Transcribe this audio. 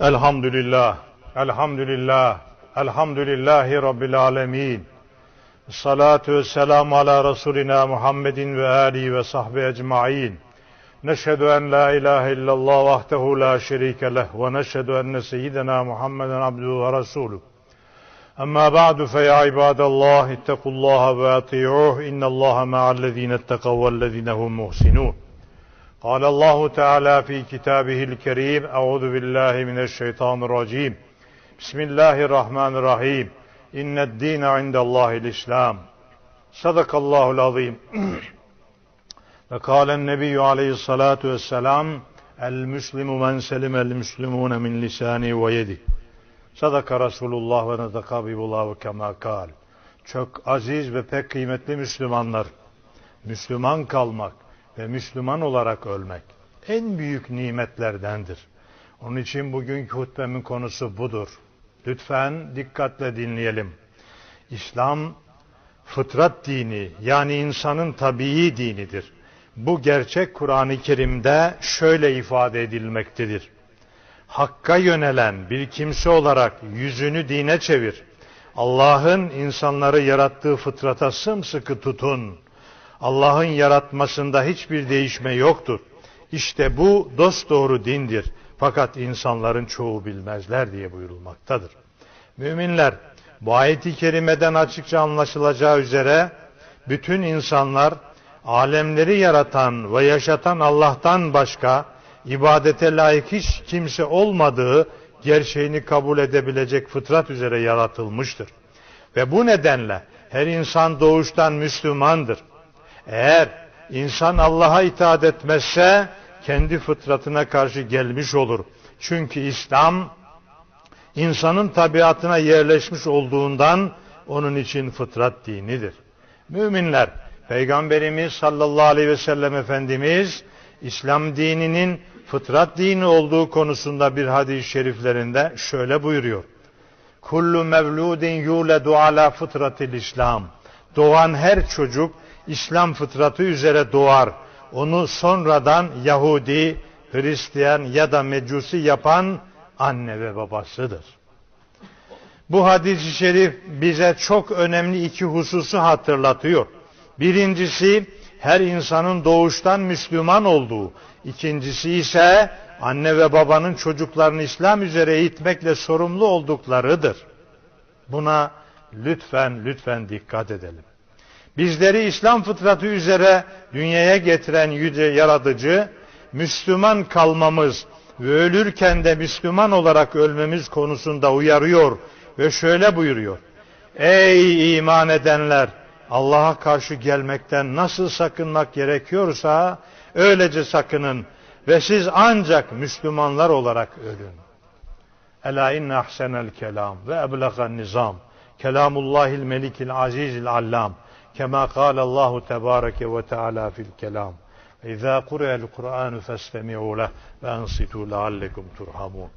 Elhamdülillah, elhamdülillah, elhamdülillahi Rabbil alemin. Salatu ve selamu ala Resulina Muhammedin ve alihi ve sahbihi ecma'in. Neşhedü en la ilahe illallah vahdehu la şerike leh ve neşhedü enne seyyidina Muhammeden abduhu ve resuluh. Ama ba'du fe ya ibadallah ittekullaha ve ati'uh innallaha ma'allezine etteqav vellezine hum muhsinun. قال الله تعالى في كتابه الكريم أعوذ بالله من الشيطان الرجيم بسم الله الرحمن الرحيم إن الدين عند الله الإسلام صدق الله العظيم وقال النبي عليه الصلاة والسلام المسلم من سلم المسلمون من لسانه ويده صدق رسول الله ve nadaka Habibullah ve kema kal. Çok aziz ve pek kıymetli Müslümanlar. Müslüman kalmak ve Müslüman olarak ölmek en büyük nimetlerdendir. Onun için bugünkü hutbemin konusu budur. Lütfen dikkatle dinleyelim. İslam fıtrat dini yani insanın tabii dinidir. Bu gerçek Kur'an-ı Kerim'de şöyle ifade edilmektedir. Hakka yönelen bir kimse olarak yüzünü dine çevir. Allah'ın insanları yarattığı fıtrata sımsıkı tutun. Allah'ın yaratmasında hiçbir değişme yoktur. İşte bu dosdoğru dindir. Fakat insanların çoğu bilmezler diye buyurulmaktadır. Müminler bu ayeti kerimeden açıkça anlaşılacağı üzere bütün insanlar alemleri yaratan ve yaşatan Allah'tan başka ibadete layık hiç kimse olmadığı gerçeğini kabul edebilecek fıtrat üzere yaratılmıştır. Ve bu nedenle her insan doğuştan Müslümandır. Eğer insan Allah'a itaat etmezse kendi fıtratına karşı gelmiş olur. Çünkü İslam insanın tabiatına yerleşmiş olduğundan onun için fıtrat dinidir. Müminler, Peygamberimiz sallallahu aleyhi ve sellem Efendimiz İslam dininin fıtrat dini olduğu konusunda bir hadis-i şeriflerinde şöyle buyuruyor. Kullu mevludin yuledu ala fıtratil İslam. Doğan her çocuk İslam fıtratı üzere doğar. Onu sonradan Yahudi, Hristiyan ya da Mecusi yapan anne ve babasıdır. Bu hadis-i şerif bize çok önemli iki hususu hatırlatıyor. Birincisi her insanın doğuştan Müslüman olduğu. İkincisi ise anne ve babanın çocuklarını İslam üzere eğitmekle sorumlu olduklarıdır. Buna lütfen lütfen dikkat edelim. Bizleri İslam fıtratı üzere dünyaya getiren yüce yaratıcı, Müslüman kalmamız ve ölürken de Müslüman olarak ölmemiz konusunda uyarıyor ve şöyle buyuruyor. Ey iman edenler! Allah'a karşı gelmekten nasıl sakınmak gerekiyorsa öylece sakının ve siz ancak Müslümanlar olarak ölün. Ela inne ahsenel kelam ve eblegan nizam. Kelamullahil melikil azizil allam. كما قال الله تبارك وتعالى في الكلام. إذا قرأ القرآن فاستمعوا له وأنصتوا لعلكم ترحمون.